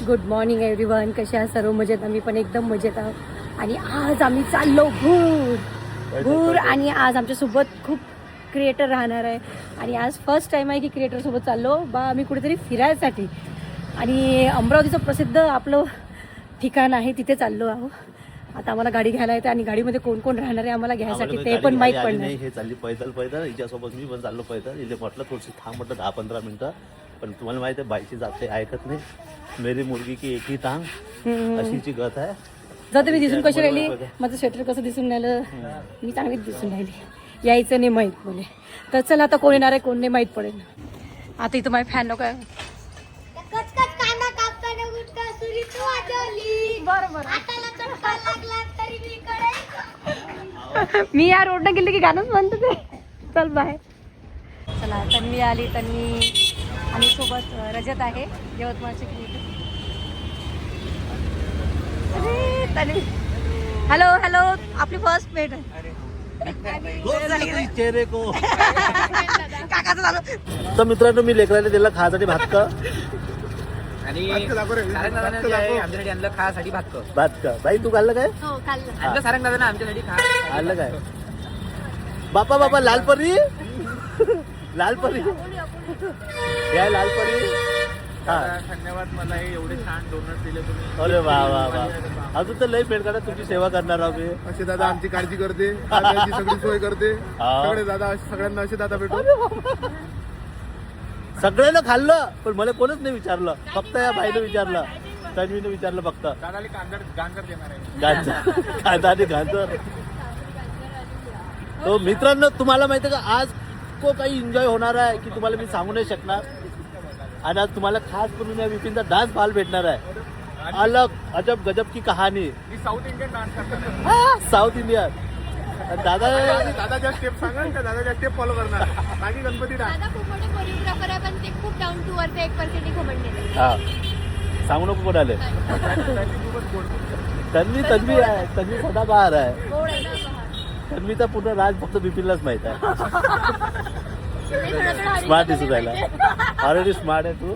Good morning everyone कशा आहात? सर्व मजेत? आम्ही पण एकदम मजेत आहोत. आणि आज आम्ही चाललो भूर. भूर आणि आज आमच्यासोबत खूप क्रिएटर राहणार आहे. आणि आज फर्स्ट टाईम आहे की क्रिएटरसोबत चाललो. बा आम्ही कुठेतरी फिरायसाठी. आणि अमरावतीचं प्रसिद्ध आपलं ठिकाण आहे तिथे चाललो आहोत आता आम्हाला गाडी घ्यायला येते आणि गाडीमध्ये कोण कोण राहणार आहे आम्हाला घ्यायसाठी ते पण माहीत पडणार. नाही हे चालली पैदल पैदल. हिच्यासोबत मी पण चाललो पैदल. इथे म्हटलं थोडीशी थांब म्हटलं दहा पंधरा मिनिटं. पण तुम्हाला माहिती आहे बाईची जाते ऐकत नाही. मेरी मुलगी की एक ही टांग हम्म. अशीची गत आहे. जाते मी दिसून कशी राहिली. माझं स्वेटर कसं दिसून राहिलं? मी चांगलीच दिसून राहिली. यायचं नाही माहीत मले तर चला आता कोण येणार आहे कोण नाही माहीत पडेल. आता इथं माझी फॅन तरी मी या रोडनं गेले की गाणंच म्हणतो ते. चल बाय चला तन्वी आली तन्वी. आणि सोबत रजत आहे यवतमाळची क्रिएटर अरे हॅलो हॅलो आपली फर्स्ट भेट आहे. चेहरे को. काकाचं झालं. तर मित्रांनो मी लेकराला दिला खासाठी भातक. आणि आमच्यासाठी आणलं खासाठी भातक. बाई तू खाल्लं काय? हो आणलं सारंग दादानं आमच्यासाठी खा आणलं काय? बापा बापा लालपरी लालपरी? या लालपरी? हा. धन्यवाद मला हे एवढे छान डोनट दिले तुम्ही. अरे वा वा वा. अजून तर लई पेड तुमची सेवा करणार आहोत मी असे दादा आमची काळजी करते आम्ही सगळी सोय करते. हा. सगळे दादा असे- सगळ्यांना असे दादा भेटू सगळ्यांना खाल्लं पण मला कोणच नाही विचारलं. फक्त या बाईनं विचारलं. तन्वीनं विचारलं फक्त. दादाला कांदर गांजर देणार आहे. गाजर. कांदा आणि गाजर. तो मित्रांनो तुम्हाला माहिती आहे का आज को काही एन्जॉय होणार आहे की तुम्हाला मी सांगू नाही शकणार. आणि आज तुम्हाला खास करून या विपिनचा डान्स पाहायला भेटणार आहे. अलग अजब गजब की कहाणी south Indian dance south Indian दादा दादा ज्या स्टेप सांगाल त्या दादा ज्या स्टेप फॉलो करणार. बाकी गणपती डान्स दादा खूप मोठे कोरिओग्राफर आहे पण ते खूप डाऊन टू अर्थ एक पर्सेंट हा. सांगू नको कोणाले. तन्वी तन्वी आहे. तन्वी सदाबहार आहे. तन्वीचा पूर्ण राज फक्त बिपिनलाच माहित आहे. स्मार्ट दिसू राहिला ऑलरेडी स्मार्ट आहे तू.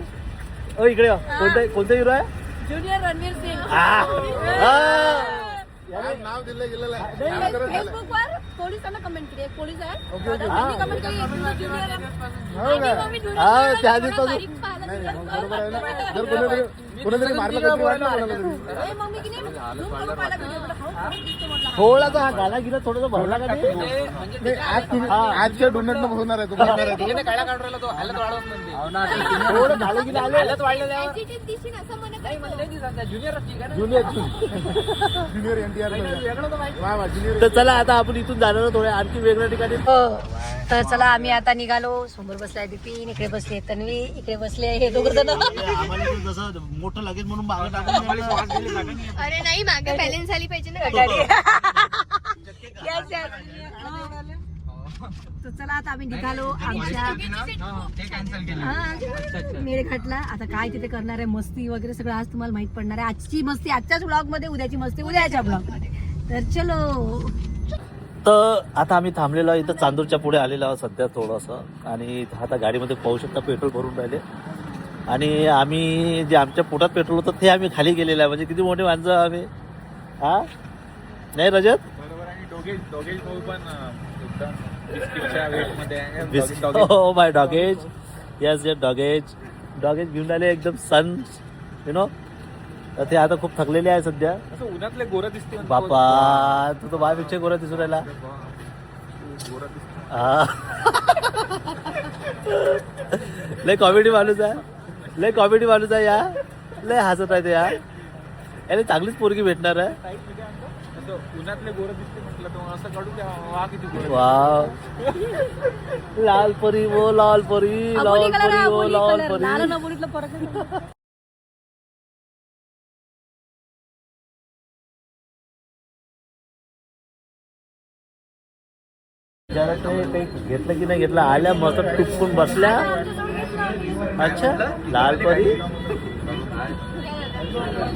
ओ इकडे ये. कोणता कोणता हिरो आहे? ज्युनियर रणवीर सिंग. आ! आ! नाव दिलं गेलेलं आहे. पोलिसांना कमेंट केली. पोलीस आहे junior आहे. हो हा, त्या थोडं दिवसाचं- बारीक पाहायला नाही लागलं. मग बरोबर आहे ना. जर कोणीतरी कोणीतरी मारलं काहीतरी वाटलं कोणाला तरी ए, मग मी की नाही, zoom करून पाहायला video मध्ये, हो, हा गाला गिला थोडासा भरला का नाही? नाही आज तुम्ही आजच्या डोनेट न होणार आहे काढून राहिला तो हल्लत वाढवत म्हणते. थोडं गाला आलं. दिसत ज्युनियर जुनियर एनटीआर वा वा ज्युनियर तर चला आता आपण इथून जाणार आहोत थोड्या आणखी वेगळ्या ठिकाणी. हो तर चला आम्ही आता निघालो. समोर बसलाय बिपिन इकडे बसले तन्वी इकडे बसले हे दोघ जण. आम्हाला इथून जसं मोठं लगेच म्हणून मागं टाकून. अरे नाही मागे बॅलन्स झाली पाहिजे ना गाडी Yes, yes. तर चला आता आम्ही निघालो आमच्या ते कॅन्सल केलं. हा, मेळघाटला आता काय तिथे करणार आहे मस्ती वगैरे सगळं आज तुम्हाला माहीत पडणार आहे. आजची मस्ती आजच्याच ब्लॉगमध्ये उद्याची मस्ती उद्याच्या ब्लॉगमध्ये तर चलो. तर आता आम्ही थांबलेलो आहे. इथं चांदूरच्या पुढे आलेलो आहोत सध्या थोडंसं. आणि आता गाडीमध्ये पाहू शकता पेट्रोल भरून राहिले. आणि आम्ही जे आमच्या पोटात पेट्रोल होतं ते आम्ही खाली गेलेलं आहे. म्हणजे किती मोठे माणसं आम्ही? हा? नाही रजत. हो माय डॉगेज येस येस डॉगेज डॉगेज घेऊन आले एकदम सन यु नो तर ते आता खूप थकलेले आहे सध्या. उन्हातले गोरं दिसते म्हणतो. बापा तू तर बायपेक्षा गोरा दिसून राहिला. हा. लय कॉमेडी माणूस आहे. लय कॉमेडी माणूस आहे या लय हसत आहे या याने चांगलीच पोरगी भेटणार आहे. असं उन्हातले गोरं दिसते म्हटलं तर असं काढून द्या वा किती गोरं वाव. लाल परी वो लाल परी लाल परी वो लाल. परी. जरा ते घेतलं की नाही घेतलं आल्या मस्त टुपकून बसल्या. अच्छा लाल परी?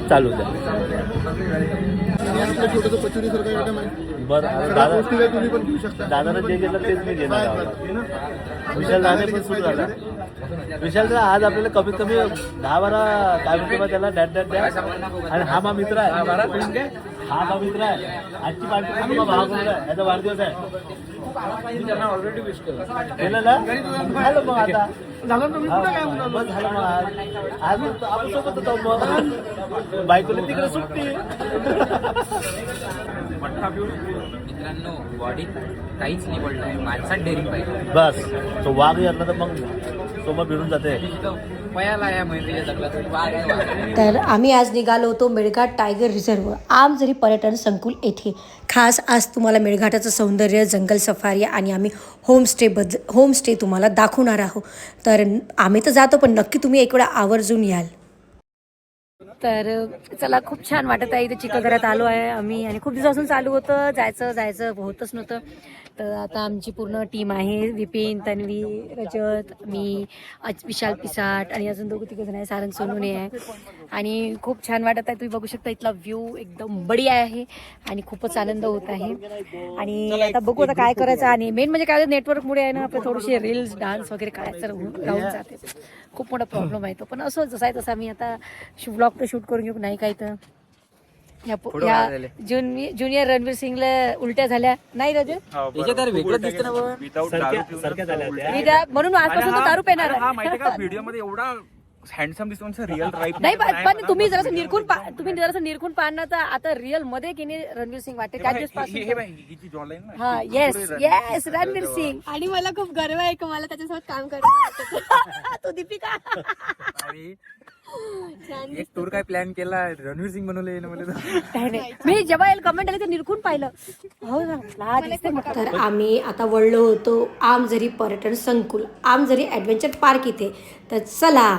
चालू द्या. बरं दादा दादाला जे गेलं तेच मी घेणार. विशाल दादा पण सुरू झाला. विशाल दादा आज आपल्याला कमीत कमी दहा बारा काय म्हणते त्याला डॅट डॅट डॅट आणि हा मा मित्र आहे. हा मा मित्र आहे. आजची पार्टी आहे. याचा वाढदिवस आहे. ऑलरेडी विश केलं. केलं ना? झालं मग आता. झालं ना मी कुठं काय म्हणतो बस झालं मग आज. आज मग आपण सोबत होतो मग. बायकोने तिकडे सुट्टी. मित्रांनो बॉडीत काहीच नाही. पडलंय माणसात डेअरिंग पाहिजे. बस. तो वाघ यातला तर मग सोबत भिडून जाते. तर आम्ही आज निघालो होतो मेळघाट टायगर रिझर्व. आमझरी पर्यटन संकुल येथे खास आज तुम्हाला मेळघाटाचं सौंदर्य जंगल सफारी आणि आम्ही होमस्टे बद्द होमस्टे तुम्हाला दाखवणार आहोत. तर आम्ही तर जातो पण नक्की तुम्ही एक वेळा आवर्जून याल. तर चला खूप छान वाटत आहे इथे चिखलदऱ्यात आलो आहे आम्ही. आणि खूप दिवसापासून चालू होतं जायचं जायचं होतच नव्हतं. तर आता आमची पूर्ण टीम आहे विपिन तन्वी रजत मी अज- विशाल पिसाट आणि अजून दोघं तिघं जण आहे सारंग सोनूने आहे. आणि खूप छान वाटत आहे तुम्ही बघू शकता इथला व्ह्यू एकदम बढिया आहे आणि खूपच आनंद होत आहे. आणि आता बघू आता काय करायचं आणि मेन म्हणजे काय नेटवर्कमुळे आहे ना आपलं थोडेसे रील्स डान्स वगैरे काढायचं राहून राहून जाते. खूप मोठा प्रॉब्लेम आहे तो. पण असं जसा आहे तसा मी आता ब्लॉग तर शूट करून घेऊ नाही काय तर. या पो- या ज्युनियर रणवीर सिंगला उलट्या झाल्या. नाही रजत याच्यात तर वेगळं दिसतं ना बाबा सारख्या सारख्या झाल्या त्या. मी त्या- म्हणून आजपासून तो दारू पेणार हा माहिती का? व्हिडिओमध्ये एवढा हँडसम दिसतो रिअल राईट नाही पण पण तुम्ही जरासं निरखून पा- तुम्ही जरासं निरखून पाहणार तर आता रिअलमध्ये की नाही रणवीर सिंग वाटते? त्या दिवसपासून हिची जॉलाईन ना हा येस येस रणवीर सिंग. आणि मला खूप गर्व आहे की मला त्याच्यासोबत काम करायचं तो दीपिका. अरे एक टूर काय प्लॅन केला? रणवीर सिंग बनवले नाही. मी जेव्हा कमेंट आली ते निरखून पाहिलं. हो ना ला दिसते म्हटलं. तर आम्ही आता वळलो होतो आमझरी पर्यटन संकुल आमझरी ॲडव्हेंचर पार्क इथे तर चला.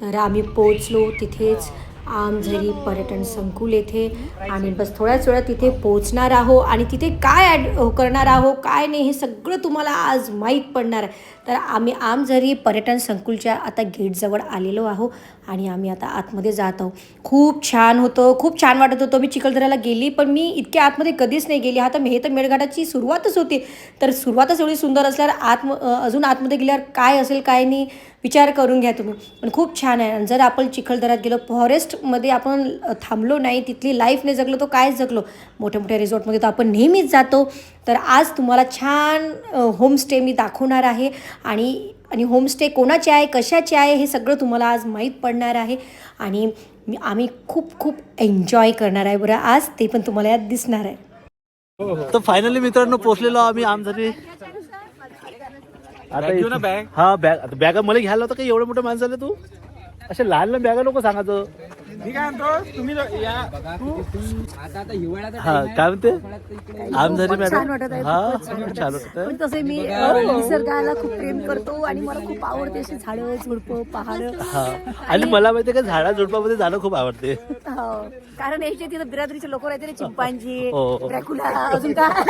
तर आम्ही पोचलो तिथेच आमझरी पर्यटन संकुल येथे आणि बस थोड्याच वेळात तिथे पोचणार आहो. आणि तिथे काय ॲड करणार आहो काय नाही हे सगळं तुम्हाला आज माहीत पडणार आहे. तर आम्ही आमझरी पर्यटन संकुलच्या आता गेटजवळ आलेलो आहो आणि आम्ही आता आतमध्ये जात आहोत. खूप छान होतं खूप छान वाटत होतं. मी चिखलदऱ्याला गेली पण मी इतक्या आतमध्ये कधीच नाही गेली. आता हे तर मेळघाटाची सुरुवातच होती. तर सुरुवातच एवढी सुंदर असल्यावर आत अजून आतमध्ये गेल्यावर काय असेल काय नाही विचार करून घ्या तुम्ही. पण खूप छान आहे. आणि जर आपण चिखलदऱ्यात गेलो फॉरेस्टमध्ये आपण थांबलो नाही तिथली लाईफ नाही जगलो तो काय जगलो? मोठ्या मोठ्या रिसॉर्टमध्ये तर आपण नेहमीच जातो. तर आज तुम्हाला छान होमस्टे मी दाखवणार आहे. आणि आणि होमस्टे कोणाचे आहे कशाचे आहे हे सगळं तुम्हाला आज माहीत पडणार आहे. आणि आम्ही खूप खूप एन्जॉय करणार आहे. बरं आज ते पण तुम्हाला यात दिसणार आहे. तर फायनली मित्रांनो पोहोचलेलो आम्ही आमझरी आता घेऊ ना इथे- bag? हा बॅग बॅगा मला घ्यायला होतं का? एवढं मोठं माणसं तू? असे लहान लहान बॅगा नको सांगायचं. मी काय म्हणतो तुम्ही लो- या. आता आता हिवाळ्यात हा काय म्हणते? आमझरी छान मॅडम वाटत आहे, हा खूपच छान वाटत छान वाटत पण तसे मी अ, निसर्गाला खूप प्रेम करतो आणि मला खूप आवडते अशी झाडं झुडपं पहाड. हा. आणि मला माहितीये का झाडा झुडपामध्ये जाणं खूप आवडते. हो. कारण याच्या तिथं बिरादरीचे लोक राहते ना चिंपांजी हो. ड्रॅकुला अजून काय?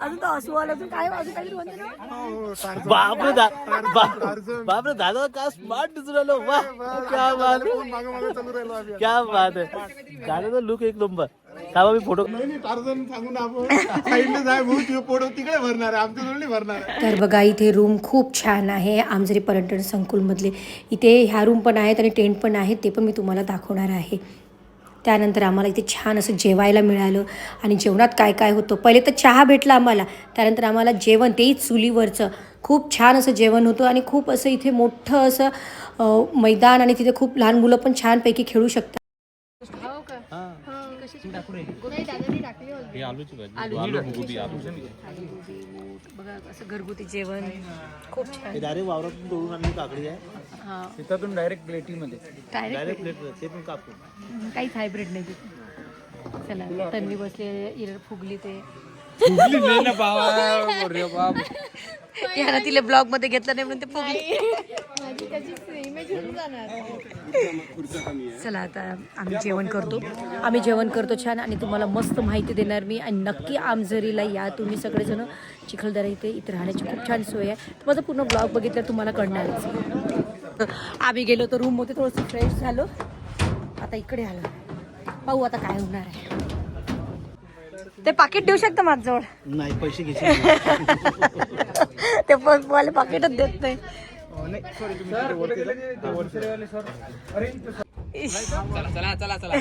अजून तो अस्वल अजून काय अजून काहीतरी म्हणते ना? बापरे दा बा- बापरे दादा का स्मार्ट दिसून राहिलो वा क्या बात क्या बात आहे. दादाचा लुक एक नंबर का बा मी फोटो नाही नाही टार्झन सांगून आपण. साईडला जाय भाऊ तुझे पोट तिकडे भरणार आहे आमच्या नाही भरणार आहे. तर बघा इथे रूम खूप छान आहे. आमझरी पर्यटन संकुलमधले. इथे ह्या रूम पण आहेत आणि टेंट पण आहेत ते पण मी तुम्हाला दाखवणार आहे. त्यानंतर आम्हाला इथे छान असं जेवायला मिळालं. आणि जेवणात काय काय होतं? पहिले तर चहा भेटला आम्हाला. त्यानंतर आम्हाला जेवण तेही चुलीवरचं. खूप छान असं जेवण होतं आणि खूप असं इथे मोठं असं मैदान आणि तिथे खूप लहान मुलं पण छानपैकी खेळू शकतात. बघा असं घरगुती जेवण खूप छान डायरेक्ट वावरातून तोडून आणली काकडी आहे हा. तिथं डायरेक्ट प्लेटीमध्ये डायरेक्ट डायरेक्ट प्लेट ते पण कापून काहीच हायब्रिड नाही तिथे चला तन्वी बसले इर फुगली. ते नाही. ना बाबा रे बाप याला तिला ब्लॉगमध्ये घेतलं नाही म्हणून ते फुगली चला आता आम्ही जेवण करतो. आम्ही जेवण करतो छान आणि तुम्हाला मस्त माहिती देणार मी. आणि नक्की आमझरीला या तुम्ही सगळेजण. चिखलदरा इथे इथे राहण्याची खूप छान सोय आहे. तर माझा पूर्ण ब्लॉग बघितलं तुम्हाला कळणारच. आम्ही गेलो तर रूममध्ये थोडंसं फ्रेश झालो. आता इकडे आलो. पाहू आता काय होणार आहे. ते पाकिट देऊ शकतं माझ्याजवळ? नाही पैसे घ्यायचे ते पण मला पाकिटच देत नाही. चला चला चला चला.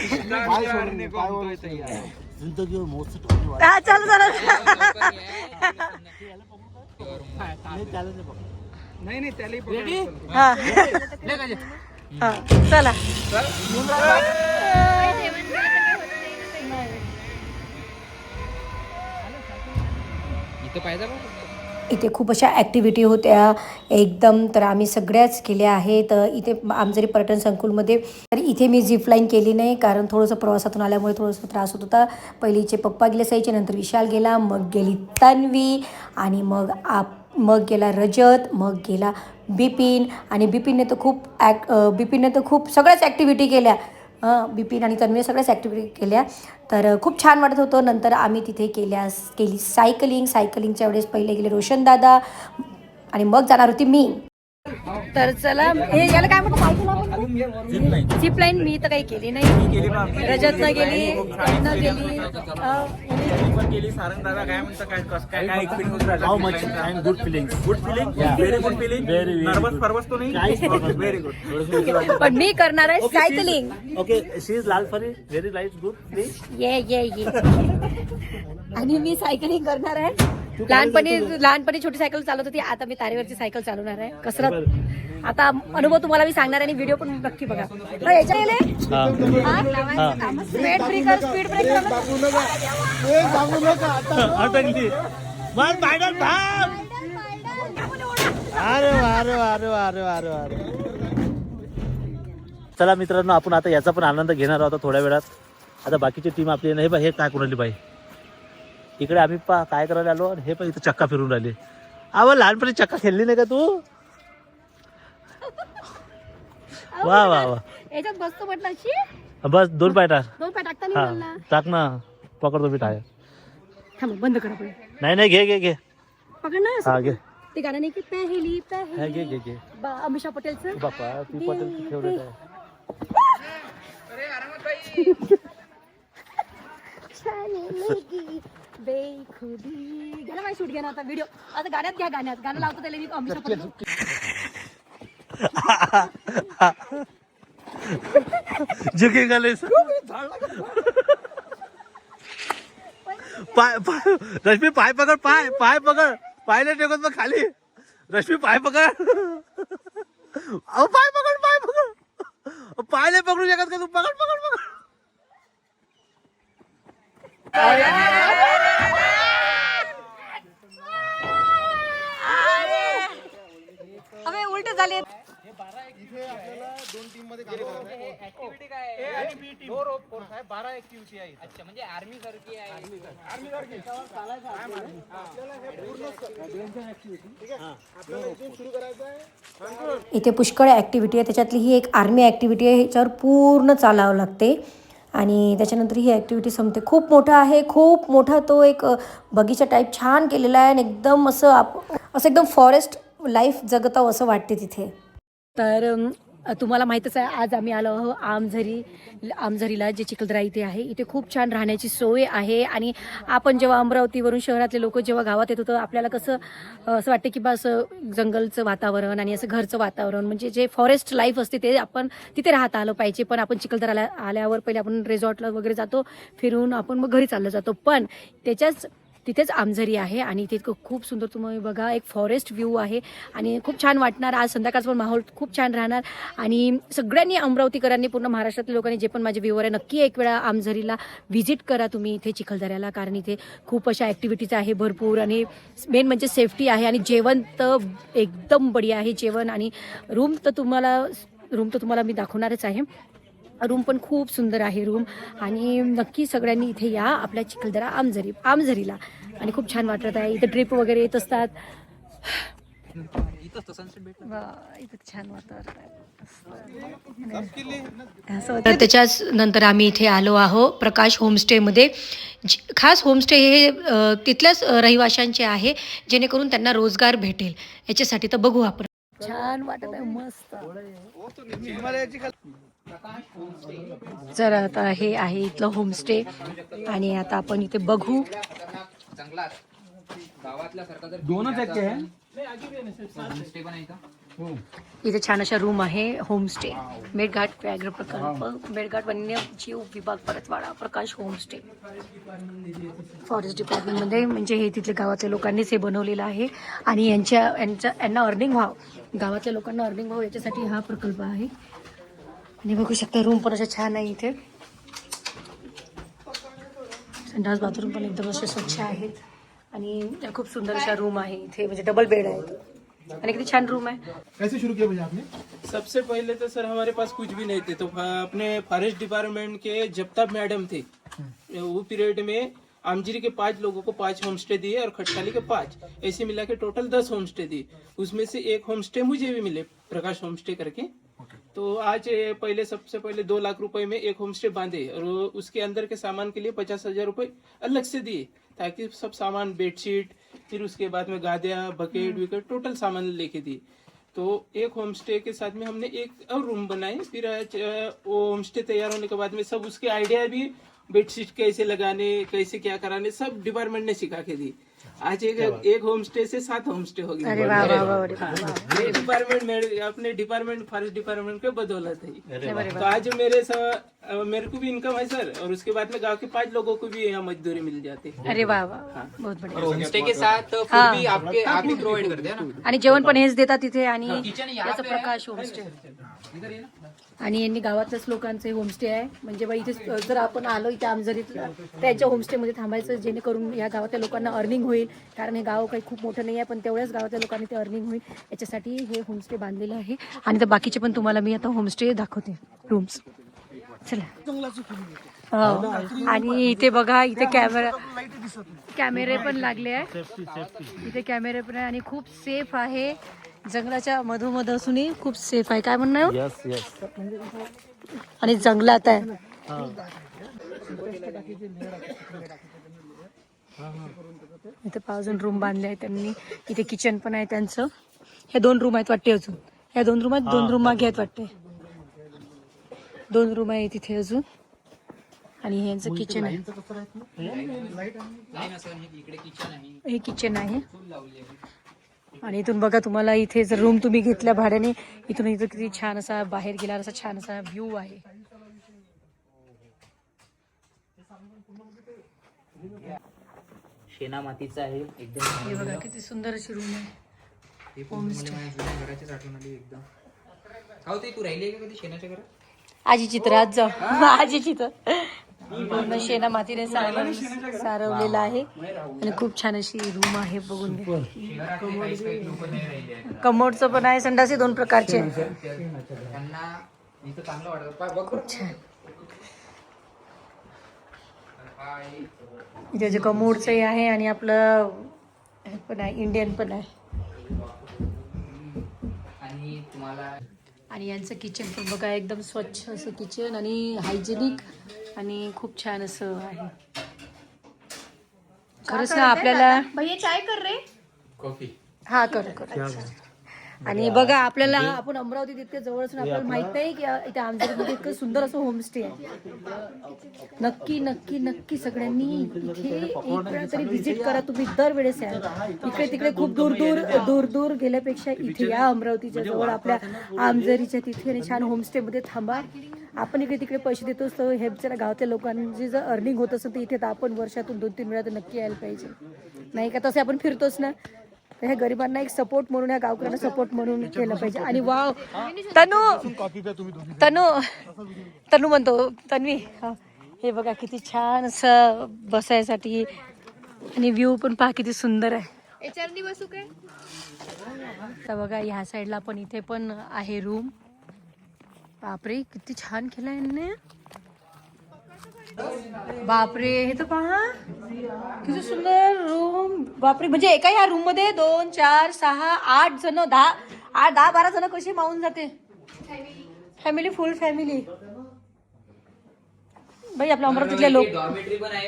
जिंदगी मोस्ट होने हा. चल चल. चला इथं पाहिजे का? इथे खूप अशा ॲक्टिव्हिटी होत्या. एकदम तर आम्ही सगळ्याच केल्या आहेत. इथे आमजरी पर्यटन संकुलमध्ये तर इथे मी झिपलाईन केली नाही. कारण थोडंसं प्रवासातून आल्यामुळे थोडंसं त्रास होत होता. पहिलीचे पप्पा गेले साईचे नंतर विशाल गेला मग गेली तन्वी आणि मग आप मग गेला रजत मग गेला बिपिन. आणि बिपिनने तर खूप ॲक् बिपिनने तर खूप सगळ्याच ॲक्टिव्हिटी केल्या. बिपिन आणि तन्वीने सगळ्याच ॲक्टिव्हिटी केल्या. तर खूप छान वाटत होतं. नंतर आम्ही तिथे केल्या केली सायकलिंग सायकलिंगच्या वेळेस पहिले गेले रोशनदादा आणि मग जाणार होती मी. तर चला हे याला काय म्हणतो झिप लाईन मी तर काही केली नाही. रजतनं गेली तन्वीनं गेली अ, गेली सारंग दादा काय म्हणतं काय कसं काय काय experience how much and good feeling good feeling very good feeling nervous तो नाही? व्हेरी गुड पण मी करणार आहे सायकलिंग ओके शी इज लाल फरी व्हेरी लाइट गुड ये ये ये आणि मी सायकलिंग करणार आहे. लहानपणी लहानपणी छोटी सायकल चालवत होती आता मी तारेवरची सायकल चालवणार आहे. कसरत. आता अनुभव तुम्हाला मी सांगणार आहे आणि व्हिडिओ पण नक्की बघा. स्पीड ब्रेकर स्पीड ब्रेकर अरे अरे वा अरे वा अरे वा अरे. चला मित्रांनो आपण आता याचा पण आनंद घेणार आहोत थोड्या वेळात. आता बाकीची टीम आपली नाही बा हे काय राहिली बाई? इकडे आम्ही पा काय करायला आलो? आणि हे पण इथं चक्का फिरून राहिले. अव लहानपणी चक्का खेळली नाही का तू? वा वा वा. याच्यात बसतो म्हटलं अशी बस दोन पाय टाक. दोन पाय टाकता नाही हा म्हणला टाक ना. पकडतो मी टायर. थांब बंद करा पण नाही नाही घे घे घे. पकड ना. हा असं. घे. ते गाणं नाही की पहली हा घे पहली घे घे. बा- अमिषा पटेलचं. बापा ती पटेल बेखुदी घ्या ना माझी शूट घ्या ना आता व्हिडिओ आता गाण्यात घ्या गाण्यात गाणं लावतो त्याला मी अमिषा पटेल झुके नहीं पाय पाय रश्मी पाय पकड पाय पाय पकड. पाय नाही टेकत मग खाली. रश्मी पाय पकड. अहो पाय पकड पाय पकड. पाय नाही पकडू शकत का तू? पकड पकड पकड. अच्छा म्हणजे आर्मी सारखी आहे. इथे पुष्कळ ॲक्टिव्हिटी आहे. त्याच्यातली ही एक आर्मी ॲक्टिव्हिटी आहे. ह्याच्यावर पूर्ण चालावं लागते. आणि त्याच्यानंतर ही ॲक्टिव्हिटी संपते. खूप मोठा आहे. खूप मोठा तो एक बगीचा टाईप छान केलेला आहे. आणि एकदम असं आप असं एकदम फॉरेस्ट लाईफ जगतावं असं वाटते तिथे. तर तुम्हाला माहीतच आहे आज आम्ही आलो आहो आमझरी आमझरीला जे चिखलदरा इथे आहे. इथे खूप छान राहण्याची सोय आहे आणि आपण जेव्हा अमरावतीवरून शहरातले लोक जेव्हा गावात येत होतं आपल्याला कसं असं वाटतं की बा असं जंगलचं वातावरण आणि असं घरचं वातावरण म्हणजे जे फॉरेस्ट लाईफ असते ते आपण तिथे राहता आलं पाहिजे. पण आपण चिखलदराला आल्यावर पहिले आपण रिझॉर्टला वगैरे जातो फिरून आपण मग घरी चाललं जातो. पण त्याच्याच तिथेच आमझरी आहे आणि तिथं खूप सुंदर तुम्ही बघा एक फॉरेस्ट व्ह्यू आहे आणि खूप छान वाटणार. आज संध्याकाळचा पण माहोल खूप छान राहणार आणि सगळ्यांनी अमरावतीकरांनी पूर्ण महाराष्ट्रातल्या लोकांनी जे पण माझे व्ह्यूवर आहे नक्की एक वेळा आमझरीला व्हिजिट करा तुम्ही इथे चिखलदऱ्याला कारण इथे खूप अशा ॲक्टिव्हिटीज आहे भरपूर आणि मेन म्हणजे सेफ्टी आहे आणि जेवण तर एकदम बढिया आहे. जेवण आणि रूम तर तुम्हाला रूम तर तुम्हाला मी दाखवणारच आहे. रूम पण खूप सुंदर आहे रूम. आणि नक्की सगळ्यांनी इथे या आपल्या चिखलदरा आमझरी आमझरीला. आणि खूप छान वाटत आहे. इथे ट्रिप वगैरे येत असतात. इथंच तो सनसेट भेट वा, इथं छान वातावरण आहे. तर त्याच्याच नंतर आम्ही इथे आलो आहो प्रकाश होमस्टेमध्ये जी- खास होमस्टे हे तिथल्याच रहिवाशांचे आहे जेणेकरून त्यांना रोजगार भेटेल. याच्यासाठी तर बघू आपण. छान वाटत आहे मस्त. तर आता हे आहे इथलं होमस्टे आणि आता आपण इथे बघू. जर दोनच का इथे छान अशा रूम आहे होमस्टे मेळघाट व्याघ्र प्रकल्प. मेळघाट वन्यजीव विभाग परतवाडा प्रकाश होमस्टे फॉरेस्ट डिपार्टमेंटमध्ये म्हणजे हे तिथल्या गावातल्या लोकांनीच हे बनवलेलं आहे. आणि यांच्या यांच्या यांना अर्निंग व्हावं. गावातल्या लोकांना अर्निंग व्हावं याच्यासाठी हा प्रकल्प आहे. आणि बघू शकता रूम पण अशा छान आहे इथे संडास बाथरूम पण एकदम असे स्वच्छ आहेत आणि खूप सुंदर अशा रूम आहे इथे म्हणजे डबल बेड आहेत आणि किती छान रूम आहे कैसे शुरू किया भैया आपने? सबसे पहले तो सर हमारे पास कुछ भी नहीं थे तो अपने फॉरेस्ट डिपार्टमेंट के जपताब मैडम थे वो पीरियड में आमजीरी के पाँच लोगों को पाँच होम स्टे दिए और खटकाली के पाँच। ऐसे मिला के टोटल दस होम स्टे दिए। उसमें से एक होम स्टे मुझे भी मिले प्रकाश होम स्टे करके। तो आज पहले सबसे पहले दो लाख रुपए में एक होम स्टे बांधे और उसके अंदर के सामान के लिए पचास हज़ार रुपए अलग से दिए ताकि सब सामान बेडशीट फिर उसके बाद में गादिया बकेट विकेट टोटल सामान लेके दिए। तो एक होम स्टे के साथ में हमने एक और रूम बनाए फिर आज, वो होम स्टे तैयार होने के बाद में सब उसके आइडिया भी बेडशीट कैसे लगाने कैसे क्या कराने सब डिपार्टमेंट ने सिखा के दी। आज एक एक होम स्टे से सात होम स्टे हो गए अरे वाह वाह वाह अरे वाह, वाह। ये डिपार्टमेंट मेरे अपने डिपार्टमेंट फॉरेस्ट डिपार्टमेंट के बदौलत है। तो आज मेरे स- अ, मेरे को भी इनकम है सर और उसके बाद में गांव के पांच लोगों को भी यहाँ मजदूरी मिल जाती है। अरे वाह बहुत बढिया। होमस्टे के साथ फूड. भी आपके आप ही प्रोवाइड करते हैं ना? आणि जेवण पण हेच देतात तिथे आणि है. प्रकाश होमस्टे आणि यांनी गावातल्याच लोकांचे होमस्टे आहे. म्हणजे बाई इथे जर आपण आलो इथे आमजरीत त्यांच्या होमस्टेमध्ये थांबायचं जेणेकरून या गावातल्या लोकांना अर्निंग होईल. कारण हे गाव काही खूप मोठं नाही आहे पण तेवढ्याच गावातल्या लोकांनी ते अर्निंग होईल. याच्यासाठी हे होमस्टे बांधलेलं आहे. आणि तर बाकीचे पण तुम्हाला मी आता होमस्टे दाखवते. रूम्स चला. हो. आणि इथे बघा इथे कॅमेरा कॅमेरे पण लागले आहे. इथे कॅमेरे पण आहे आणि खूप सेफ आहे. जंगलाच्या मधोमध असूनही खूप सेफ आहे. काय म्हणणं आहे? यस यस आणि जंगलात आहे. इथे पावजन रूम बांधले आहे त्यांनी. इथे किचन पण आहे त्यांचं. हे दोन रूम आहेत वाटते अजून. ह्या दोन रूम आहेत दोन रूम मागे आहेत वाटते. दोन रूम आहे तिथे अजून. आणि हे यांचं किचन आहे. हे किचन आहे. आणि इथून बघा तुम्हाला इथे जर रूम तुम्ही घेतल्या भाड्याने इथून इथं किती छान असा बाहेर गेला असा छान असा व्ह्यू आहे. शेना मातीचा आहे एकदम हे बघा किती सुंदर अशी रूम आहे. हे आठवण आली एकदम. ते तू राहिली आहे का कधी शेणाच्या घरात? आजी चित्र आज जाऊ. आजी चित्र पूर्ण शेणा मातीने सारव सारवलेलं आहे. आणि खूप छान अशी रूम आहे बघून कमोडचं पण आहे संडासे दोन प्रकारचे. आहे. त्यांना इथं चांगलं वाटतं. पा- बघ. बरं. छान. हा आहे. इथे जे कमोडचंही आहे आणि आपलं हे पण आहे इंडियन पण आहे. आणि तुम्हाला आणि यांचं किचन पण बघा एकदम स्वच्छ असं किचन आणि हायजेनिक आणि खूप छान असं आहे. खरंच ना आपल्याला भैया चाय कर रे. कॉफी. हा कर कर. आणि बघा आपल्याला आपण अमरावतीत इतकं जवळ असून आपल्याला माहीत नाही की इथे आमच्याकडे इतकं सुंदर असं होमस्टे आहे. नक्की नक्की नक्की सगळ्यांनी इथे एक वेळा तरी व्हिजिट करा. तुम्ही दरवेळेस या. इकडे तिकडे खूप दूर दूर दूर दूर गेल्यापेक्षा इथे या अमरावतीच्या जवळ आपल्या आमजरीच्या तिथे आणि छान होमस्टे मध्ये थांबा. आपण इकडे तिकडे पैसे देतो तर हे जरा गावातल्या लोकांची जर अर्निंग होत असेल तर इथे तर आपण वर्षातून दोन तीन वेळा तर नक्की यायला पाहिजे. नाही का? तसे आपण फिरतोच ना. तर ह्या गरिबांना एक सपोर्ट म्हणून या गावकऱ्यांना सपोर्ट म्हणून केलं पाहिजे. आणि वाव तनू तनू तनू म्हणतो तन्वी हा. बघा किती छान असं बसायसाठी. आणि व्ह्यू पण पहा किती सुंदर आहे. बसू काय? तर बघा ह्या साईडला पण इथे पण आहे रूम बापरे किती छान केलं यांनी. बापरे हे तर पहा. किती सुंदर रूम बापरे म्हणजे एका ह्या रूममध्ये दोन चार सहा आठ जण दहा आठ दहा बारा जण कशी मावून जाते. फॅमिली फुल फॅमिली बाई आपल्या अमरावतीतले लोक. डॉर्मेटरी पण आहे.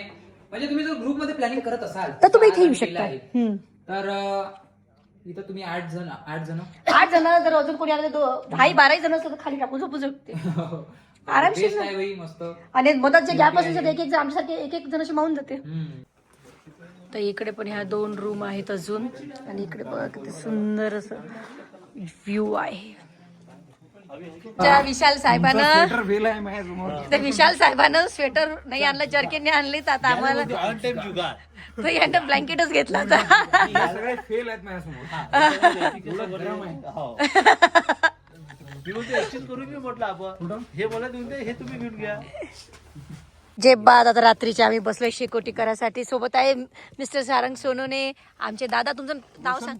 म्हणजे तुम्ही जर ग्रुपमध्ये प्लॅनिंग करत असाल तर तुम्ही इथे येऊ शकता. तर इथं तुम्ही आठ जण आठ जण? आठ जण जर अजून कोणी आलं तर दो- दहाही बाराही जण असलं तर खाली टाकून झोपू शकते. आरामशीर Best ना. आहे बाई मस्त. आणि मधात जे गॅप असेल एक एक जण आमच्यासारखे एक एक जण असे मावून जाते. तर इकडे पण ह्या दोन रूम आहेत अजून. आणि इकडे बघा किती सुंदर असं व्ह्यू आहे. त्या विशाल साहेबानं त्या विशाल साहेबानं स्वेटर नाही आणलं जर्किनने आणली तर आता आम्हाला तर यांना ब्लँकेटच घेतला होता. सगळे फेल आहेत माझ्यासमोर मी बोलतो exchange करून घेऊ म्हटलं आपण. हे मला देऊन दे हे तुम्ही घेऊन घ्या. जे बाद आता रात्रीचे आम्ही बसलोय शेकोटी करायसाठी. सोबत आहे मिस्टर सारंग सोनूने आमचे दादा तुमचं नाव सांग.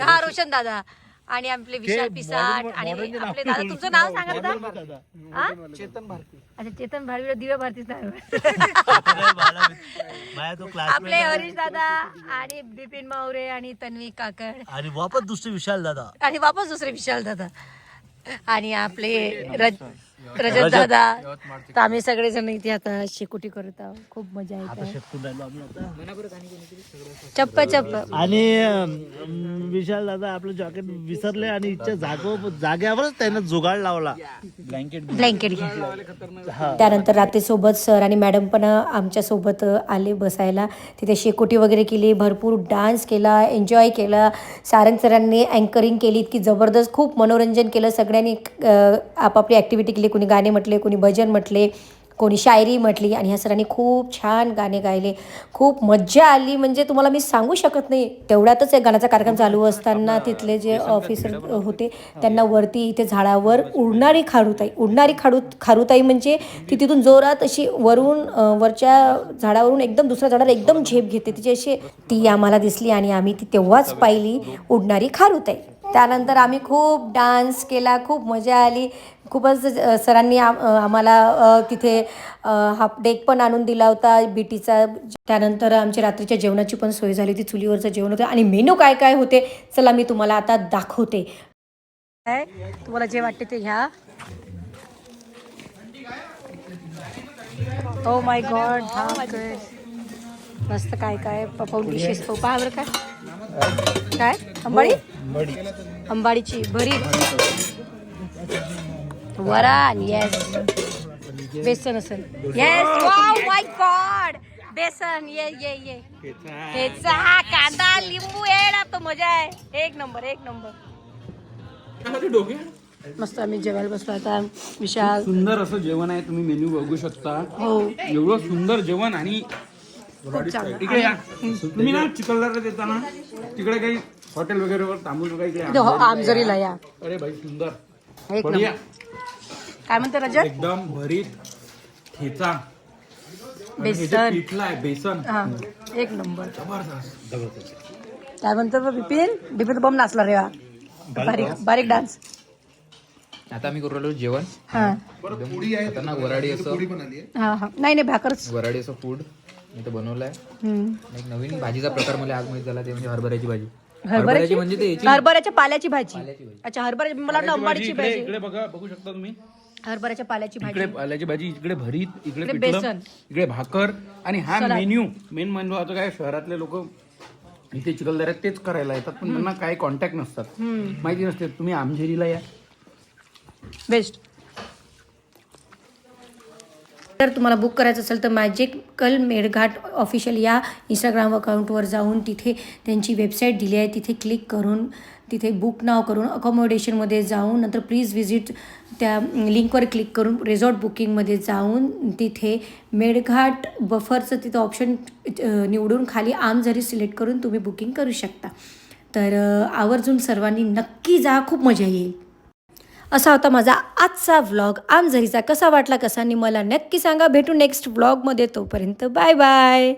हा रोशन दादा. आणि आपले विशाल पिसाट आणि आपले दादा तुमचं नाव सांगा दादा हा? अच्छा चेतन भारती दिव्या भारतीच नाव माझ्या तो आपले क्लासमेट हरीश दादा आणि बिपिन मावरे आणि तन्वी काकड. आणि वापस दुसरे विशाल दादा. आणि वापस दुसरे विशाल दादा. आणि आपले रज रजत दादा तर आम्ही सगळेजण इथे आता शेकोटी करत आहोत. खूप मजा येते. चप्प चप्प. आणि अं, विशाल दादा आपलं जॉकेट विसरले आणि इच्छा जागो जाग्यावरच त्यानं जुगाड लावला. ब्लँकेट घ्या त्यानंतर रात्री सोबत सर आणि मॅडम पण आमच्यासोबत आले बसायला. तिथे शेकोटी वगैरे केली भरपूर डान्स केला एन्जॉय केला. सारंग सरांनी अँकरिंग केली इतकी जबरदस्त खूप मनोरंजन केलं. सगळ्यांनी अ, आपापली ॲक्टिव्हिटी केली. कोणी गाणे म्हटले कोणी भजन म्हटले कोणी शायरी म्हटली आणि ह्या सरांनी खूप छान गाणे गायले. खूप मज्जा आली. म्हणजे तुम्हाला मी सांगू शकत नाही. तेवढ्यातच एक गाण्याचा कार्यक्रम चालू असताना तिथले जे ऑफिसर होते त्यांना वरती इथे झाडावर उडणारी खारुताई. उडणारी खाडू खारुताई म्हणजे ती तिथून जोरात अशी वरून वरच्या झाडावरून एकदम दुसऱ्या झाडावर एकदम झेप घेते. तिची अशी ती आम्हाला दिसली आणि आम्ही ती तेव्हाच पाहिली उडणारी खारुताई. त्यानंतर आम्ही खूप डान्स केला खूप मजा आली. खूपच सरांनी आम- आम्हाला तिथे हाफ डेक पण आणून दिला होता. बीटीचा त्यानंतर आमच्या रात्रीच्या जेवणाची पण सोय झाली होती. चुलीवरचं जेवण होतं. आणि मेनू काय काय होते चला मी तुम्हाला आता दाखवते. काय? तुम्हाला जे वाटते ते घ्या. ओ माय गॉड हा मस्त काय काय? पपवून डिशेस पहा बरं काय. काय? अंबाडी. अंबाडीची भरीत. वरण येस बेसन असेल येस वाव माय गॉड बेसन ये ये ये ठेचा कांदा लिंबू येणार तो मजा आहे एक नंबर एक नंबर मस्त आम्ही जेवायला बसलो आता. विशाल. सुंदर असं जेवण आहे तुम्ही मेन्यू बघू शकता. हो. एवढं सुंदर जेवण आणि इकडे या. तुम्ही ना चिखलदरा देताना तिकडे काही हॉटेल वगैरे इथे हो, आमजरीला या. अरे भाई सुंदर. एक बढिया नंबर. काय म्हणते रजत? एकदम भरीत ठेचा. आणि हे जे बेसन. पिठलं आहे बेसन. हा एक नंबर. जबरदस्त. काय म्हणतो बा बिपिन? बिपिन बॉम्ब नाचला रे वा बारीक बारीक डान्स. आता आम्ही करू राहिलो जेवण. हा. खतरनाक वराडी असं. हा हा. नाही नाही भाकरच. वराडी असं फूड मी तर बनवलंय. हम्म. एक नवीन भाजीचा प्रकार मला आज माहीत झाला ते म्हणजे हरभऱ्याची भाजी. हरभऱ्याची म्हणजे ते याची हरभऱ्याच्या पाल्याची भाजी. अच्छा हरभऱ्याची मला वाटलं अंबाडीची इकडे भाजी इकडे बघा बघू शकता तुम्ही. हरभऱ्याच्या पाल्याची इकडे भाजी. पाल्याची भाजी इकडे भरीत इकडे इकडे पिठलं बेसन. इकडे भाकर आणि हा सलाड. मेन्यू. मेन म्हणजे आता काय शहरातले लोक इथे चिखलदऱ्यात तेच करायला येतात पण त्यांना काही कॉन्टॅक्ट नसतात. माहिती नसते तुम्ही आमझेरीला या. बेस्ट जर तुम्हाला बुक करायचं असेल तर मॅजिकल मेळघाट ऑफिशियल या इंस्टाग्राम अकाउंटवर जाऊन तिथे त्यांची वेबसाईट दिली आहे. तिथे क्लिक करून तिथे बुक नाव करून अकोमोडेशनमध्ये जाऊन नंतर प्लीज व्हिजिट त्या लिंकवर क्लिक करून रिझॉर्ट बुकिंगमध्ये जाऊन तिथे मेळघाट बफरचं तिथं ऑप्शन निवडून खाली आमझरी सिलेक्ट करून तुम्ही बुकिंग करू शकता. तर आवर्जून सर्वांनी नक्की जा खूप मजा येईल. असा होता माझा आजचा व्लॉग आमझरीचा कसा वाटला कसा मला नक्की सांगा. भेटू नेक्स्ट व्लॉगमध्ये तोपर्यंत बाय बाय